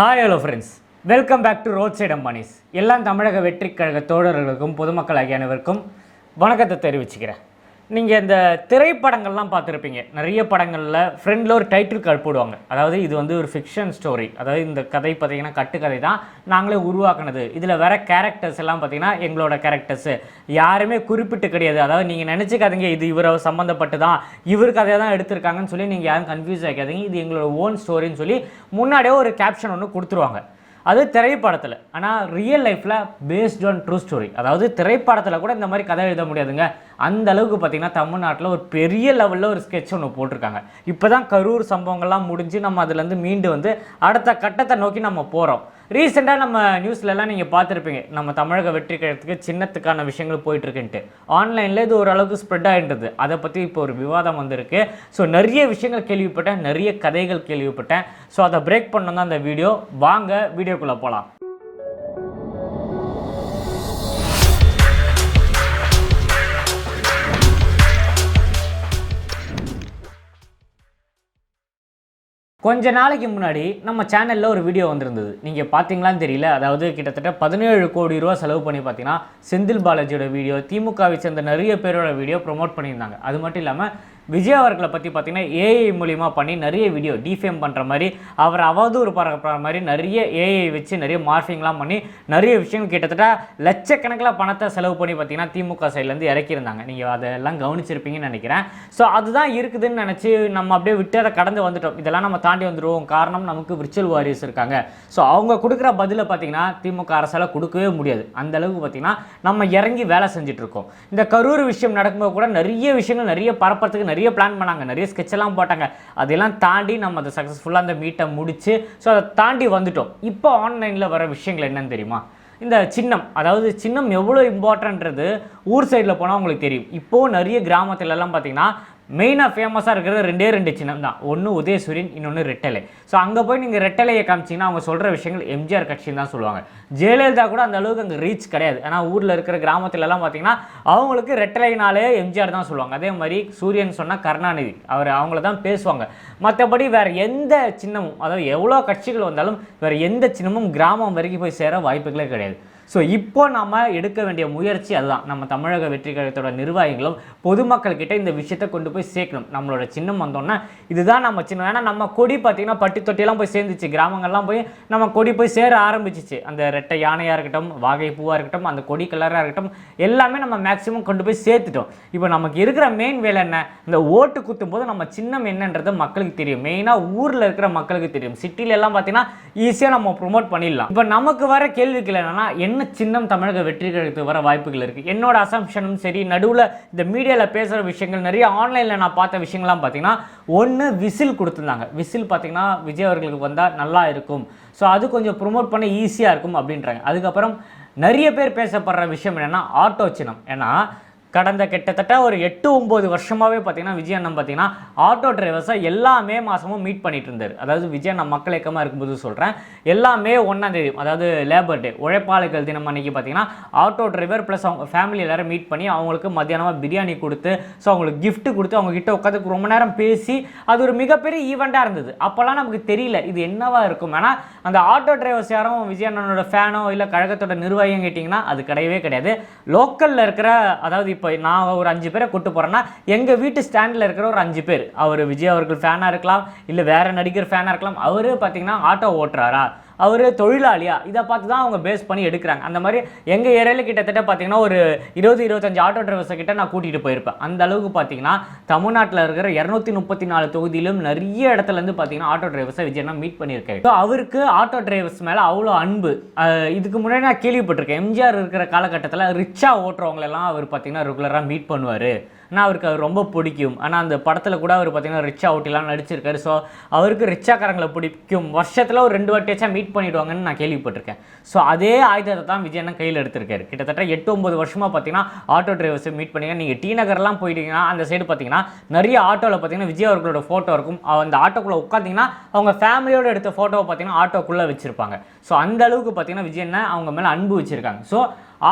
Hi hello friends welcome back to roadside Ambanis எல்லாம் தமிழக வெற்றிக் கழக தோழர்களுக்கும் பொதுமக்கள் ஆகிய அனைவருக்கும் வணக்கத்தை தெரிவிச்சுக்கிறேன். நீங்கள் இந்த திரைப்படங்கள்லாம் பார்த்துருப்பீங்க. நிறைய படங்களில் ஃப்ரெண்டில் ஒரு டைட்டில் கார்டு போடுவாங்க. அதாவது இது வந்து ஒரு ஃபிக்ஷன் ஸ்டோரி அதாவது இந்த கதை பார்த்தீங்கன்னா கட்டுக்கதை தான் நாங்களே உருவாக்குனது. இதில் வர கேரக்டர்ஸ் எல்லாம் பார்த்தீங்கன்னா எங்களோட கேரக்டர்ஸு யாருமே குறிப்பிட்டு கிடையாது. அதாவது நீங்கள் நினச்சிக்காதீங்க இது இவரை சம்மந்தப்பட்டு தான் இவர் கதையை தான் எடுத்திருக்காங்கன்னு சொல்லி நீங்கள் யாரும் கன்ஃபியூஸ் ஆகிக்காதீங்க இது எங்களோட ஓன் ஸ்டோரின்னு சொல்லி முன்னாடியே ஒரு கேப்ஷன் ஒன்று கொடுத்துருவாங்க. அது திரைப்படத்தில். ஆனால் ரியல் லைஃப்பில் பேஸ்ட் ஆன் ட்ரூ ஸ்டோரி அதாவது திரைப்படத்தில் கூட இந்த மாதிரி கதை எழுத முடியாதுங்க. அந்த அளவுக்கு பார்த்தீங்கன்னா தமிழ்நாட்டில் ஒரு பெரிய லெவலில் ஒரு ஸ்கெட்ச் ஒன்று போட்டிருக்காங்க. இப்போ தான் கரூர் சம்பவங்கள்லாம் முடிஞ்சு நம்ம அதுலேருந்து மீண்டு வந்து அடுத்த கட்டத்தை நோக்கி நம்ம போகிறோம் ரீசெண்டாக நம்ம நியூஸ்லலாம் நீங்கள் பார்த்துருப்பீங்க. நம்ம தமிழக வெற்றி கழகத்துக்கு சின்னத்துக்கான விஷயங்கள் போயிட்டுருக்குன்ட்டு. ஆன்லைனில் இது ஓரளவுக்கு ஸ்ப்ரெட் ஆகின்றது அதை பற்றி இப்போ ஒரு விவாதம் வந்திருக்கு. ஸோ நிறைய விஷயங்கள் கேள்விப்பட்டேன். நிறைய கதைகள் கேள்விப்பட்டேன். ஸோ அதை பிரேக் பண்ணோம் தான் அந்த வீடியோ வாங்க வீடியோக்குள்ளே போகலாம் கொஞ்ச நாளைக்கு முன்னாடி நம்ம சேனலில் ஒரு வீடியோ வந்திருந்தது. நீங்கள் பார்த்தீங்களான்னு தெரியல. அதாவது கிட்டத்தட்ட பதினேழு கோடி ரூபா செலவு பண்ணி பார்த்தீங்கன்னா செந்தில் பாலாஜியோட வீடியோ திமுகவை சேர்ந்த நிறைய பேரோட வீடியோ ப்ரொமோட் பண்ணியிருந்தாங்க. அது மட்டும் இல்லாமல் விஜய் அவர்களை பற்றி பார்த்தீங்கன்னா ஏஐ மூலிமா பண்ணி நிறைய வீடியோ டிஃபேம் பண்ணுற மாதிரி அவர் அவதூறு பரப்புற மாதிரி நிறைய ஏஐ வச்சு நிறைய மார்ஃபிங்லாம் பண்ணி நிறைய விஷயம் கிட்டத்தட்ட லட்சக்கணக்கில் பணத்தை செலவு பண்ணி பார்த்தீங்கன்னா திமுக சைட்லேருந்து இறக்கியிருந்தாங்க. நீங்கள் அதெல்லாம் கவனிச்சிருப்பீங்கன்னு நினைக்கிறேன். ஸோ அதுதான் இருக்குதுன்னு நினச்சி நம்ம அப்படியே விட்டு அதை கடந்து வந்துட்டோம். இதெல்லாம் நம்ம தாண்டி வந்துடுவோம் காரணம் நமக்கு விர்ச்சுவல் வாரியர்ஸ் இருக்காங்க. ஸோ அவங்க கொடுக்குற பதிலை பார்த்தீங்கன்னா திமுக அரசால் கொடுக்கவே முடியாது. அந்த அளவுக்கு பார்த்தீங்கன்னா நம்ம இறங்கி வேலை செஞ்சுட்ருக்கோம் இந்த கரூர் விஷயம் நடக்கும்போது கூட நிறைய விஷயங்கள் நிறைய பரப்புறதுக்கு நிறைய பிளான் பண்ணாங்க. நிறைய ஸ்கெட்செல்லாம் போட்டாங்க. அதெல்லாம் தாண்டி நம்ம அதை சக்ஸஸ்ஃபுல்லாக அந்த மீட்டை முடிச்சு ஸோ அதை தாண்டி வந்துட்டோம். இப்போ ஆன்லைனில் வர விஷயங்கள் என்னன்னு தெரியுமா? இந்த சின்னம். அதாவது சின்னம் எவ்வளோ இம்பார்ட்டன்றது ஊர் சைடில் போனால் உங்களுக்கு தெரியும். இப்போது நிறைய கிராமத்துலலாம் பார்த்தீங்கன்னா மெயினாக ஃபேமஸாக இருக்கிறது ரெண்டே ரெண்டு சின்னம் தான். ஒன்று உதயசூரியன் இன்னொன்று ரெட்டலை. ஸோ அங்கே போய் நீங்கள் ரெட்டலையை காமிச்சிங்கன்னா அவங்க சொல்கிற விஷயங்கள் எம்ஜிஆர் கட்சின்னு தான் சொல்லுவாங்க. ஜெயலலிதா கூட அந்த அளவுக்கு அங்கே ரீச் கிடையாது. ஏன்னா ஊரில் இருக்கிற கிராமத்துலலாம் பார்த்தீங்கன்னா அவங்களுக்கு ரெட்டலைனாலே எம்ஜிஆர் தான் சொல்லுவாங்க. அதே மாதிரி சூரியன் சொன்னால் கருணாநிதி. அவர் அவங்கள தான் பேசுவாங்க. மற்றபடி வேறு எந்த சின்னமும் அதாவது எவ்வளோ கட்சிகள் வந்தாலும் வேறு எந்த சின்னமும் கிராமம் வரைக்கும் போய் சேர வாய்ப்புகளே கிடையாது. ஸோ இப்போ நம்ம எடுக்க வேண்டிய முயற்சி அதுதான். நம்ம தமிழக வெற்றி கழகத்தோட நிர்வாகிகளும் பொதுமக்கள் கிட்ட இந்த விஷயத்தை கொண்டு போய் சேர்க்கணும். நம்மளோட சின்னம் வந்தோன்னா இதுதான் நம்ம சின்னம். ஏன்னா நம்ம கொடி பார்த்தீங்கன்னா பட்டி தொட்டியெல்லாம் போய் சேர்ந்துச்சு. கிராமங்கள்லாம் போய் நம்ம கொடி போய் சேர ஆரம்பிச்சிச்சு. அந்த ரெட்டை யானையாக இருக்கட்டும் வாகை பூவாக இருக்கட்டும் அந்த கொடி கலராக இருக்கட்டும் எல்லாமே நம்ம மேக்ஸிமம் கொண்டு போய் சேர்த்துட்டோம். இப்போ நமக்கு இருக்கிற மெயின் வேலை என்ன? இந்த ஓட்டு குத்தும் போது நம்ம சின்னம் என்னன்றது மக்களுக்கு தெரியும். மெயினாக ஊரில் இருக்கிற மக்களுக்கு தெரியும். சிட்டில எல்லாம் பார்த்தீங்கன்னா ஈஸியாக நம்ம ப்ரொமோட் பண்ணிடலாம். இப்போ நமக்கு வர கேள்விக்கு என்னன்னா என்ன சின்னம் தமிழக வெற்றிகளுக்கு வர வாய்ப்புகள் இருக்குது என்னோட அசம்ஷனும் சரி நடுவில் இந்த மீடியாவில் பேசுகிற விஷயங்கள் நிறைய ஆன்லைனில் நான் பார்த்த விஷயங்கள்லாம் பார்த்தீங்கன்னா ஒன்று விசில் கொடுத்துருந்தாங்க. விசில் பார்த்தீங்கன்னா விஜய் அவர்களுக்கு வந்தால் நல்லா இருக்கும். ஸோ அது கொஞ்சம் ப்ரொமோட் பண்ண ஈஸியாக இருக்கும் அப்படின்றாங்க. அதுக்கப்புறம் நிறைய பேர் பேசப்படுற விஷயம் என்னென்னா ஆட்டோ சின்னம். ஏன்னா கடந்த கிட்டத்தட்ட ஒரு எட்டு ஒம்பது வருஷமாகவே பார்த்தீங்கன்னா விஜய் அண்ணன் பார்த்தீங்கன்னா ஆட்டோ டிரைவர்ஸை எல்லா மே மாதமும் மீட் பண்ணிட்டு இருந்தார். அதாவது விஜய் அண்ணன் மக்கள் இயக்கமாக இருக்கும்போது சொல்கிறேன் எல்லா மே அதாவது லேபர் டே உழைப்பாளர்கள் தினம் அன்னைக்கு பார்த்தீங்கன்னா ஆட்டோ டிரைவர் ப்ளஸ் அவங்க ஃபேமிலி எல்லோரும் மீட் பண்ணி அவங்களுக்கு மத்தியானமாக பிரியாணி கொடுத்து ஸோ அவங்களுக்கு கிஃப்ட்டு கொடுத்து அவங்க கிட்ட உட்காந்து ரொம்ப நேரம் பேசி அது ஒரு மிகப்பெரிய ஈவெண்ட்டாக இருந்தது. அப்போல்லாம் நமக்கு தெரியல இது என்னவாக இருக்கும்? ஏன்னா அந்த ஆட்டோ டிரைவர்ஸ் யாரும் விஜய் அண்ணனோட ஃபேனோ இல்லை கழகத்தோட நிர்வாகியும் கேட்டிங்கன்னா அது கிடையவே கிடையாது. லோக்கலில் இருக்கிற அதாவது இப்போ நான் ஒரு அஞ்சு பேரை கூட்டு போகிறேன்னா எங்கள் வீட்டு ஸ்டாண்டில் இருக்கிற ஒரு அஞ்சு பேர். அவர் விஜய் அவர்கள் ஃபேனாக இருக்கலாம் இல்லை வேறு நடிகர் ஃபேனாக இருக்கலாம் அவரே பார்த்தீங்கன்னா ஆட்டோ ஓட்டுறாரா? அவர் தொழிலாளியா? இதை பார்த்து தான் அவங்க பேஸ் பண்ணி எடுக்கிறாங்க. அந்த மாதிரி எங்கள் ஏரியாவில் கிட்டத்தட்ட பார்த்தீங்கன்னா ஒரு இருபது இருபத்தஞ்சு ஆட்டோ டிரைவர்ஸை கிட்ட நான் கூட்டிகிட்டு போயிருப்பேன். அந்த அளவுக்கு பார்த்தீங்கன்னா தமிழ்நாட்டில் இருக்கிற இரநூத்தி முப்பத்தி நாலு தொகுதியிலும் நிறைய இடத்துல இருந்து பார்த்தீங்கன்னா ஆட்டோ டிரைவர்ஸை விஜயனா மீட் பண்ணியிருக்காரு. ஸோ அவருக்கு ஆட்டோ டிரைவர்ஸ் மேலே அவ்வளோ அன்பு. இதுக்கு முன்னாடி நான் கேள்விப்பட்டிருக்கேன். எம்ஜிஆர் இருக்கிற காலகட்டத்தில் ரிச்சா ஓட்டுறவங்களெல்லாம் அவர் பார்த்தீங்கன்னா ரெகுலராக மீட் பண்ணுவார். ஆனால் அவருக்கு அவர் ரொம்ப பிடிக்கும். ஆனால் அந்த படத்தில் கூட அவர் பார்த்தீங்கன்னா ரிச்சா ஓட்டிலாம் நடிச்சிருக்காரு. ஸோ அவருக்கு ரிச்சாக்காரங்களை பிடிக்கும். வருஷத்தில் ஒரு ரெண்டு வாட்டியாச்சும் மீட் பண்ணிடுவாங்கன்னு நான் கேள்விப்பட்டிருக்கேன். ஸோ அதே ஆயுதத்தை தான் விஜயண்ணன் கையில் எடுத்திருக்காரு. கிட்டத்தட்ட எட்டு ஒம்பது வருஷமாக பார்த்தீங்கன்னா ஆட்டோ டிரைவர்ஸ் மீட் பண்ணி நீங்கள் டி நகர்லாம் போயிட்டீங்கன்னா அந்த சைடு பார்த்தீங்கன்னா நிறைய ஆட்டோவில் பார்த்தீங்கன்னா விஜய் அவர்களோட ஃபோட்டோ இருக்கும். அந்த ஆட்டோக்குள்ளே உட்காந்திங்கன்னா அவங்க ஃபேமிலியோட எடுத்த ஃபோட்டோவை பார்த்தீங்கன்னா ஆட்டோக்குள்ளே வச்சுருப்பாங்க. ஸோ அந்த அளவுக்கு பார்த்தீங்கன்னா விஜய் அவங்க மேலே அன்பு வச்சுருக்காங்க. ஸோ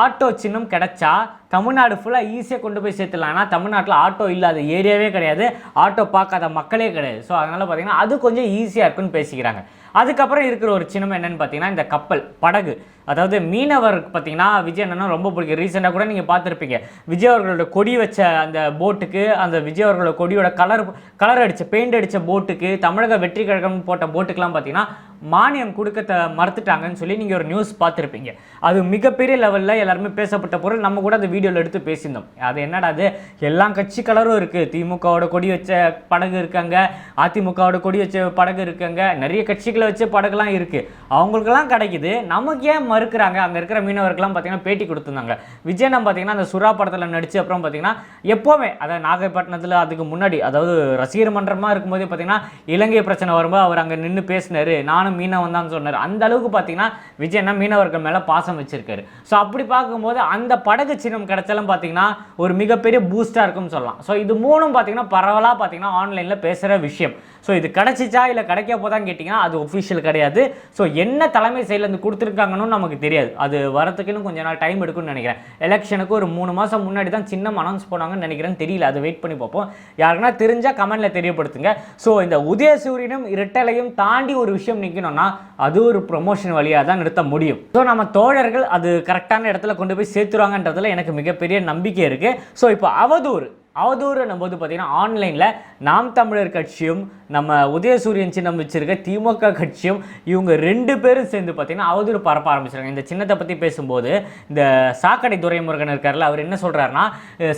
ஆட்டோ சின்னம் கிடைச்சா தமிழ்நாடு ஃபுல்லாக ஈஸியாக கொண்டு போய் சேர்த்துடலாம். ஆனால் தமிழ்நாட்டில் ஆட்டோ இல்லாத ஏரியாவே கிடையாது. ஆட்டோ பார்க்காத மக்களே கிடையாது. ஸோ அதனால் பார்த்தீங்கன்னா அது கொஞ்சம் ஈஸியாக இருக்குன்னு பேசிக்கிறாங்க. அதுக்கப்புறம் இருக்கிற ஒரு சின்னம் என்னன்னு பார்த்தீங்கன்னா இந்த கப்பல் படகு. அதாவது மீனவருக்கு பார்த்தீங்கன்னா விஜய் அண்ணனும் ரொம்ப பிடிக்கும். ரீசெண்டாக கூட நீங்கள் பார்த்துருப்பீங்க. விஜய் அவர்களோட கொடி வச்ச அந்த போட்டுக்கு அந்த விஜய் அவர்களோட கொடியோட கலர் கலர் அடித்த பெயிண்ட் அடித்த போட்டுக்கு தமிழக வெற்றி கழகம் போட்ட போட்டுக்கெலாம் பார்த்தீங்கன்னா மானியம் கொடுக்க த மறுத்துட்டாங்கன்னு சொல்லி நீங்கள் ஒரு நியூஸ் பார்த்துருப்பீங்க. அது மிகப்பெரிய லெவலில் எல்லாருமே பேசப்பட்ட பொருள். நம்ம கூட அந்த வீடியோவில் எடுத்து பேசியிருந்தோம். அது என்னடா அது? எல்லா கட்சி கலரும் இருக்குது திமுகவோட கொடி வச்ச படகு இருக்காங்க. அதிமுகவோட கொடி வச்ச படகு இருக்காங்க. நிறைய கட்சிகளை வச்ச படகுலாம் இருக்குது அவங்களுக்கெல்லாம் கிடைக்குது. நமக்கு ஏன் மறுக்கிறாங்க. அங்கே இருக்கிற மீனவர்கள்லாம் பார்த்தீங்கன்னா பேட்டி கொடுத்துருந்தாங்க. விஜயனம் பார்த்தீங்கன்னா அந்த சுறா படத்தில் நடித்து அப்புறம் பார்த்தீங்கன்னா எப்போவுமே அதாவது நாகப்பட்டினத்தில் அதுக்கு முன்னாடி அதாவது ரசிகர் மன்றமாக இருக்கும்போது பார்த்தீங்கன்னா இலங்கை பிரச்சனை வரும்போது அவர் அங்கே நின்று பேசினார். நானும் மீனவன் தான் சொன்னார். அந்த அளவுக்கு பார்த்தீங்கன்னா விஜயன்னா மீனவர்கள் மேலே பாசம் வச்சிருக்காரு. ஸோ அப்படி பார்க்கும்போது அந்த படகு சின்னம் கிடைச்சாலும் பார்த்தீங்கன்னா ஒரு மிகப்பெரிய பூஸ்டாக இருக்கும்னு சொல்லலாம். ஸோ இது மூணும் பார்த்தீங்கன்னா பரவலாக பார்த்தீங்கன்னா ஆன்லைனில் பேசுகிற விஷயம். ஸோ இது கிடைச்சிச்சா இல்லை கிடைக்க போதான்னு கேட்டிங்கன்னா அது ஒஃபிஷியல் கிடையாது. ஸோ என்ன தலைமை செயலேருந்து கொடுத்துருக்காங்கன்னு நமக்கு தெரியாது. அது வரத்துக்கு இன்னும் கொஞ்ச நாள் டைம் எடுக்கும்னு நினைக்கிறேன். எலெக்ஷனுக்கு ஒரு மூணு மாதம் முன்னாடி தான் சின்னம் அனௌன்ஸ் போனாங்கன்னு நினைக்கிறேன்னு தெரியல. அதை வெயிட் பண்ணி பார்ப்போம். யாருக்குன்னா தெரிஞ்சால் கமெண்ட்டில் தெரியப்படுத்துங்க. ஸோ இந்த உதயசூரியனும் இரட்டலையும் தாண்டி ஒரு விஷயம் நிற்கணும்னா அது ஒரு ப்ரொமோஷன் வழியாக தான் நிறுத்த முடியும். ஸோ நம்ம தோழர்கள் அது கரெக்டான இடத்துல கொண்டு போய் சேர்த்துருவாங்கன்றதுல எனக்கு மிகப்பெரிய நம்பிக்கை இருக்குது ஸோ இப்போ அவதூறு. அவதூறுன்னும் போது பார்த்தீங்கன்னா ஆன்லைனில் நாம் தமிழர் கட்சியும் நம்ம உதயசூரியன் சின்னம் வச்சிருக்க திமுக கட்சியும் இவங்க ரெண்டு பேரும் சேர்ந்து பார்த்தீங்கன்னா அவதூறு பரப்ப ஆரம்பிச்சிருக்காங்க. இந்த சின்னத்தை பற்றி பேசும்போது இந்த சாக்கடை துரைமுருகன் இருக்கார்ல அவர் என்ன சொல்கிறாருன்னா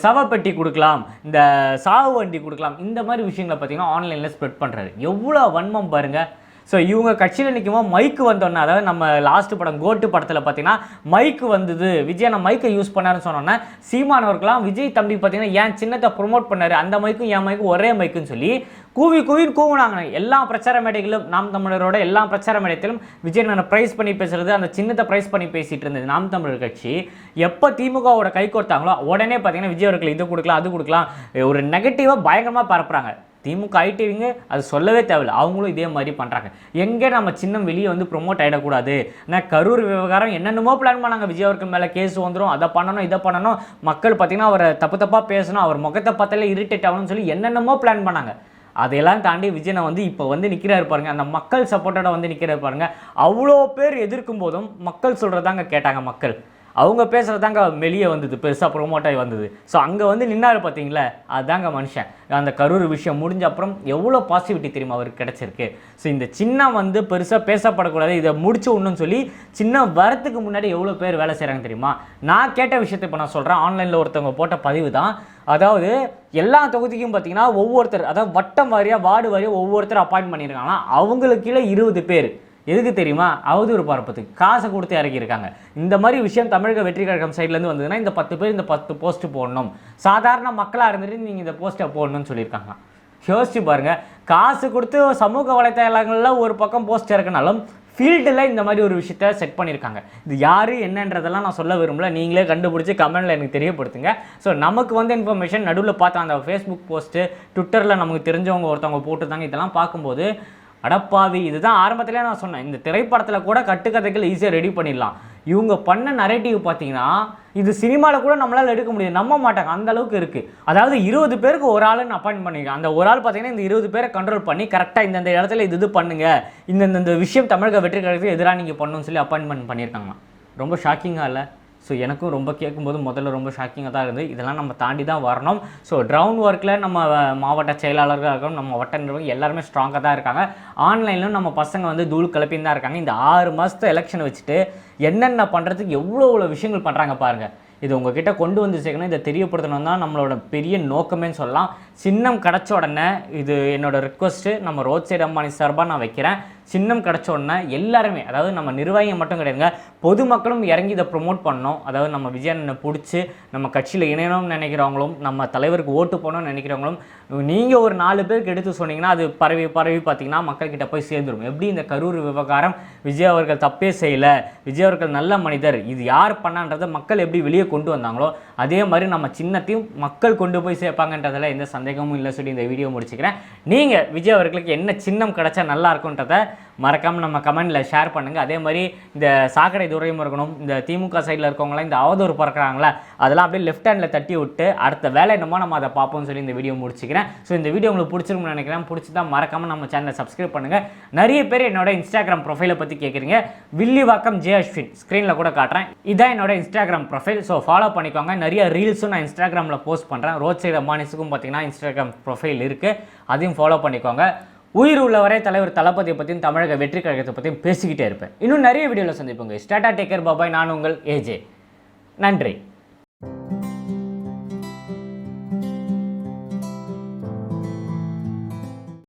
சவப்பெட்டி கொடுக்கலாம் இந்த சாவு வண்டி கொடுக்கலாம். இந்த மாதிரி விஷயங்களை பார்த்தீங்கன்னா ஆன்லைனில் ஸ்ப்ரெட் பண்ணுறாரு எவ்வளோ வன்மம் பாருங்கள் ஸோ இவங்க கட்சியில் நிற்கும்போது மைக்கு வந்தோன்னே அதாவது நம்ம லாஸ்ட் படம் கோட்டு படத்தில் பார்த்தீங்கன்னா மைக்கு வந்தது. விஜய் நான் மைக்கை யூஸ் பண்ணாருன்னு சொன்னோன்னே சீமானவர்களாம் விஜய் தம்பி பார்த்தீங்கன்னா ஏன் சின்னத்தை ப்ரொமோட் பண்ணாரு? அந்த மைக்கும் என் மைக்கும் ஒரே மைக்குன்னு சொல்லி கூவி கூவி கூவுனாங்க எல்லா பிரச்சார மேடைகளும் நாம் தமிழரோட எல்லா பிரச்சார மேடையத்திலும் விஜய் நான் ப்ரைஸ் பண்ணி பேசுறது அந்த சின்னத்தை ப்ரைஸ் பண்ணி பேசிட்டு இருந்தது நாம் தமிழர் கட்சி. எப்போ திமுகவோட கை கொடுத்தாங்களோ உடனே பார்த்தீங்கன்னா விஜய் அவர்கள் இது கொடுக்கலாம் அது கொடுக்கலாம். ஒரு நெகட்டிவாக பயங்கரமாக பரப்புறாங்க. திமுக ஐடிவிங்க அது சொல்லவே தேவையில்ல. அவங்களும் இதே மாதிரி பண்ணுறாங்க எங்கே நம்ம சின்னம் வெளியே வந்து ப்ரொமோட் ஆகிடக்கூடாது ஆனால் கரூர் விவகாரம் என்னென்னமோ பிளான் பண்ணாங்க. விஜய் அவர்கள் மேலே கேஸ் வந்துடும் அதை பண்ணணும் இதை பண்ணணும். மக்கள் பார்த்தீங்கன்னா அவரை தப்பு தப்பாக பேசணும். அவர் முகத்தை பார்த்தாலே இரிட்டேட் ஆகணும்னு சொல்லி என்னென்னமோ பிளான் பண்ணாங்க. அதையெல்லாம் தாண்டி விஜயனை வந்து இப்போ வந்து நிற்கிறாரு பாருங்க. அந்த மக்கள் சப்போர்ட்டோட வந்து நிற்கிறாரு பாருங்க. அவ்வளோ பேர் எதிர்க்கும் போதும் மக்கள் சொல்கிறதாங்க கேட்டாங்க மக்கள். அவங்க பேசுகிறதாங்க வெளியே வந்தது பெருசாக ப்ரொமோட் ஆகி வந்தது. ஸோ அங்கே வந்து நின்னாரு பார்த்தீங்களா அதுதாங்க மனுஷன். அந்த கரூர் விஷயம் முடிஞ்ச அப்புறம் எவ்வளோ பாசிட்டிவிட்டி தெரியுமா அவருக்கு கிடச்சிருக்கு? ஸோ இந்த சின்னம் வந்து பெருசாக பேசப்படக்கூடாது. இதை முடிச்சு ஒன்றுன்னு சொல்லி சின்ன வரத்துக்கு முன்னாடி எவ்வளோ பேர் வேலை செய்கிறாங்க தெரியுமா? நான் கேட்ட விஷயத்தை இப்போ நான் சொல்கிறேன் ஆன்லைனில் ஒருத்தவங்க போட்ட பதிவு தான். அதாவது எல்லா தொகுதிக்கும் பார்த்தீங்கன்னா ஒவ்வொருத்தர் அதாவது வட்டம் வாரியாக வார்டு வாரியாக ஒவ்வொருத்தர் அப்பாயின்ட் பண்ணியிருக்காங்கன்னா அவங்களுக்கு கீழே இருபது பேர். எதுக்கு தெரியுமா? அவதூறு பரப்பத்துக்கு. காசை கொடுத்து இறக்கியிருக்காங்க. இந்த மாதிரி விஷயம் தமிழக வெற்றி கழகம் சைட்லேருந்து வந்ததுன்னா இந்த பத்து பேர் இந்த பத்து போஸ்ட் போடணும். சாதாரண மக்களாக இருந்துட்டு நீங்கள் இந்த போஸ்ட்டை போடணும்னு சொல்லியிருக்காங்க. யோசிச்சு பாருங்க. காசு கொடுத்து சமூக வலைத்தளங்களில் ஒரு பக்கம் போஸ்ட் இறக்குனாலும் ஃபீல்டில் இந்த மாதிரி ஒரு விஷயத்த செட் பண்ணியிருக்காங்க. இது யார் என்னன்றதெல்லாம் நான் சொல்ல விரும்பல. நீங்களே கண்டுபிடிச்சி கமெண்டில் எனக்கு தெரியப்படுத்துங்க. ஸோ நமக்கு வந்து இன்ஃபர்மேஷன் நடுவில் பார்த்தா அந்த ஃபேஸ்புக் போஸ்ட்டு ட்விட்டரில் நமக்கு தெரிஞ்சவங்க ஒருத்தவங்க போட்டுருந்தாங்க. இதெல்லாம் பார்க்கும்போது அடப்பாவி இதுதான் ஆரம்பத்திலே நான் சொன்னேன். இந்த திரைப்படத்தில் கூட கட்டுக்கதைகள் ஈஸியாக ரெடி பண்ணிடலாம். இவங்க பண்ண நரேட்டிவ் பார்த்தீங்கன்னா இது சினிமாவில் கூட நம்மளால் எடுக்க முடியாது. நம்ப மாட்டாங்க. அந்த அளவுக்கு இருக்குது அதாவது இருபது பேருக்கு ஒரு ஆளுன்னு அப்பாயின்ட் பண்ணிருக்காங்க அந்த ஒரு ஆள் பார்த்தீங்கன்னா இந்த இருபது பேரை கண்ட்ரோல் பண்ணி கரெக்டாக இந்தந்த இடத்துல இது இது பண்ணுங்கள் இந்தந்த விஷயம் தமிழக வெற்றி கழகத்துக்கு எதிராக நீங்கள் பண்ணணும்னு சொல்லி அப்பாயின்மெண்ட் பண்ணியிருக்காங்க ரொம்ப ஷாக்கிங்காக இல்லை? ஸோ எனக்கும் ரொம்ப கேட்கும்போது முதல்ல ரொம்ப ஷாக்கிங்காக தான் இருந்தது. இதெல்லாம் நம்ம தாண்டி தான் வரணும். ஸோ ட்ரவுன் ஒர்க்கில் நம்ம மாவட்ட செயலாளர்களாக இருக்கணும் நம்ம வட்ட நிர்வாகம் எல்லாருமே ஸ்ட்ராங்காக தான் இருக்காங்க. ஆன்லைனிலும் நம்ம பசங்க வந்து தூள் கிளப்பின்னு தான் இருக்காங்க. இந்த ஆறு மாதத்து எலெக்ஷன் வச்சுட்டு என்னென்ன பண்ணுறதுக்கு எவ்வளோ எவ்வளோ விஷயங்கள் பண்ணுறாங்க பாருங்கள் இது உங்ககிட்ட கொண்டு வந்து சேர்க்கணும். இதை தெரியப்படுத்தணும் தான் நம்மளோட பெரிய நோக்கமே சொல்லலாம். சின்னம் கிடச்ச உடனே இது என்னோடய ரிக்வஸ்ட்டு நம்ம ரோட் சைடு அம்பானி சார்பாக நான் வைக்கிறேன். சின்னம் கிடச்ச எல்லாருமே அதாவது நம்ம நிர்வாகிகள் மட்டும் கிடையாதுங்க பொதுமக்களும் இறங்கி இதை ப்ரொமோட் பண்ணோம் அதாவது நம்ம விஜயனை பிடிச்சி நம்ம கட்சியில் இணையணும்னு நினைக்கிறவங்களும் நம்ம தலைவருக்கு ஓட்டு போகணும்னு நினைக்கிறவங்களும் நீங்கள் ஒரு நாலு பேருக்கு எடுத்து சொன்னீங்கன்னா அது பரவி பரவி பார்த்தீங்கன்னா மக்கள்கிட்ட போய் சேர்ந்துரும். எப்படி இந்த கரூர் விவகாரம் விஜய் அவர்கள் தப்பே செய்யலை விஜய் அவர்கள் நல்ல மனிதர் இது யார் பண்ணான்றதை மக்கள் எப்படி வெளியே கொண்டு வந்தாங்களோ அதே மாதிரி நம்ம சின்னத்தையும் மக்கள் கொண்டு போய் சேர்ப்பாங்கன்றதில் எந்த சந்தேகமும் இல்லை சொல்லி இந்த வீடியோ முடிச்சுக்கிறேன். நீங்கள் விஜய் அவர்களுக்கு என்ன சின்னம் கிடைச்சா நல்லா இருக்கும்ன்றதை மறக்காமல் நம்ம கமெண்ட்டில் ஷேர் பண்ணுங்கள் அதே மாதிரி இந்த சாக்கடை துரைமுருகனும் இந்த திமுக சைடில் இருக்கவங்களாம் இந்த அவதூறு பறக்கிறாங்களா அதெல்லாம் அப்படியே லெஃப்ட் ஹேண்டில் தட்டி விட்டு அடுத்த வேலை என்னமோ நம்ம அதை பார்ப்போம்னு சொல்லி இந்த வீடியோ முடிச்சுக்கிறேன். ஸோ இந்த வீடியோ உங்களுக்கு பிடிச்சிருக்கும்னு நினைக்கிறேன். பிடிச்சிதான் மறக்காமல் நம்ம சேனலை சப்ஸ்கிரைப் பண்ணுங்கள் நிறைய பேர் என்னோட இன்ஸ்டாகிராம் ப்ரொஃபைலை பற்றி கேட்குறீங்க வில்லிவாக்கம் ஜே அஸ்வின் ஸ்க்ரீனில் கூட காட்டுறேன். இதான் என்னோட இன்ஸ்டாகிராம் ப்ரொஃபைல் ஸோ ஃபாலோ பண்ணிக்கோங்க. நிறைய ரீல்ஸும் நான் இன்ஸ்டாகிராமில் போஸ்ட் பண்ணுறேன் ரோட் சைடு அம்மானிஸுக்கும் பார்த்தீங்கன்னா இன்ஸ்டாகிராம் ப்ரொஃபைல் இருக்குது அதையும் ஃபாலோ பண்ணிக்கோங்க. உயிர் உள்ளவரை தலைவர் தளபதியை பற்றியும் தமிழக வெற்றி கழகத்தை பற்றியும் பேசிக்கிட்டே இருப்பேன். இன்னும் நிறைய வீடியோவில் சந்திப்போங்க ஸ்டாட்டா டேக்கர் பாபாய் நான் உங்கள் ஏஜே நன்றி.